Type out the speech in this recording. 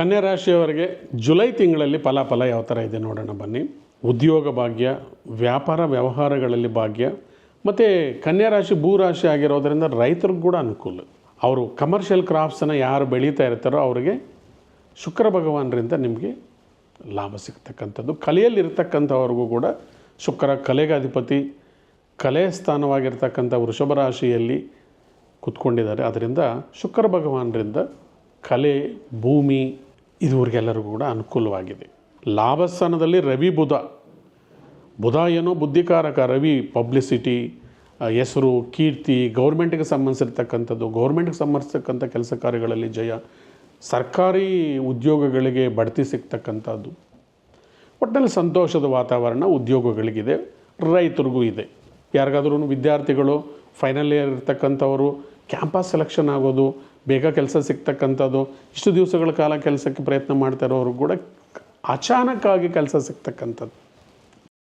ಕನ್ಯಾ ರಾಶಿಯವರಿಗೆ ಜುಲೈ ತಿಂಗಳಲ್ಲಿ ಫಲಾಫಲ ಯಾವ ಥರ ಇದೆ ನೋಡೋಣ ಬನ್ನಿ. ಉದ್ಯೋಗ ಭಾಗ್ಯ, ವ್ಯಾಪಾರ ವ್ಯವಹಾರಗಳಲ್ಲಿ ಭಾಗ್ಯ, ಮತ್ತು ಕನ್ಯಾ ರಾಶಿ ಭೂರಾಶಿ ಆಗಿರೋದರಿಂದ ರೈತರಿಗೂ ಕೂಡ ಅನುಕೂಲ. ಅವರು ಕಮರ್ಷಿಯಲ್ ಕ್ರಾಪ್ಸನ್ನು ಯಾರು ಬೆಳೀತಾ ಇರ್ತಾರೋ ಅವರಿಗೆ ಶುಕ್ರ ಭಗವಾನರಿಂದ ನಿಮಗೆ ಲಾಭ ಸಿಗ್ತಕ್ಕಂಥದ್ದು. ಕಲೆಯಲ್ಲಿರ್ತಕ್ಕಂಥವ್ರಿಗೂ ಕೂಡ ಶುಕ್ರ ಕಲೆಗೆ ಅಧಿಪತಿ ಕಲೆ ಸ್ಥಾನವಾಗಿರ್ತಕ್ಕಂಥ ವೃಷಭ ರಾಶಿಯಲ್ಲಿ ಕುತ್ಕೊಂಡಿದ್ದಾರೆ. ಅದರಿಂದ ಶುಕ್ರ ಭಗವಾನರಿಂದ ಕಲೆ, ಭೂಮಿ ಇದುವರೆಗೆಲ್ಲರಿಗೂ ಕೂಡ ಅನುಕೂಲವಾಗಿದೆ. ಲಾಭಸ್ಥಾನದಲ್ಲಿ ರವಿ ಬುಧ. ಬುಧ ಏನೋ ಬುದ್ಧಿಕಾರಕ ರವಿ ಪಬ್ಲಿಸಿಟಿ ಹೆಸರು, ಕೀರ್ತಿ, ಗೌರ್ಮೆಂಟ್ಗೆ ಸಂಬಂಧಿಸಿರ್ತಕ್ಕಂಥದ್ದು, ಗೌರ್ಮೆಂಟ್ಗೆ ಸಂಬಂಧಿಸ್ತಕ್ಕಂಥ ಕೆಲಸ ಕಾರ್ಯಗಳಲ್ಲಿ ಜಯ, ಸರ್ಕಾರಿ ಉದ್ಯೋಗಗಳಿಗೆ ಬಡ್ತಿ ಸಿಗ್ತಕ್ಕಂಥದ್ದು. ಒಟ್ಟಿನಲ್ಲಿ ಸಂತೋಷದ ವಾತಾವರಣ ಉದ್ಯೋಗಗಳಿಗಿದೆ, ರೈತರಿಗೂ ಇದೆ. ಯಾರಿಗಾದ್ರೂ ವಿದ್ಯಾರ್ಥಿಗಳು ಫೈನಲ್ ಇಯರ್ ಇರ್ತಕ್ಕಂಥವರು ಕ್ಯಾಂಪಸ್ ಸೆಲೆಕ್ಷನ್ ಆಗೋದು, ಬೇಗ ಕೆಲಸ ಸಿಗ್ತಕ್ಕಂಥದ್ದು, ಇಷ್ಟು ದಿವಸಗಳ ಕಾಲ ಕೆಲಸಕ್ಕೆ ಪ್ರಯತ್ನ ಮಾಡ್ತಾ ಇರೋರು ಕೂಡ ಅಚಾನಕ್ಕಾಗಿ ಕೆಲಸ ಸಿಗ್ತಕ್ಕಂಥದ್ದು.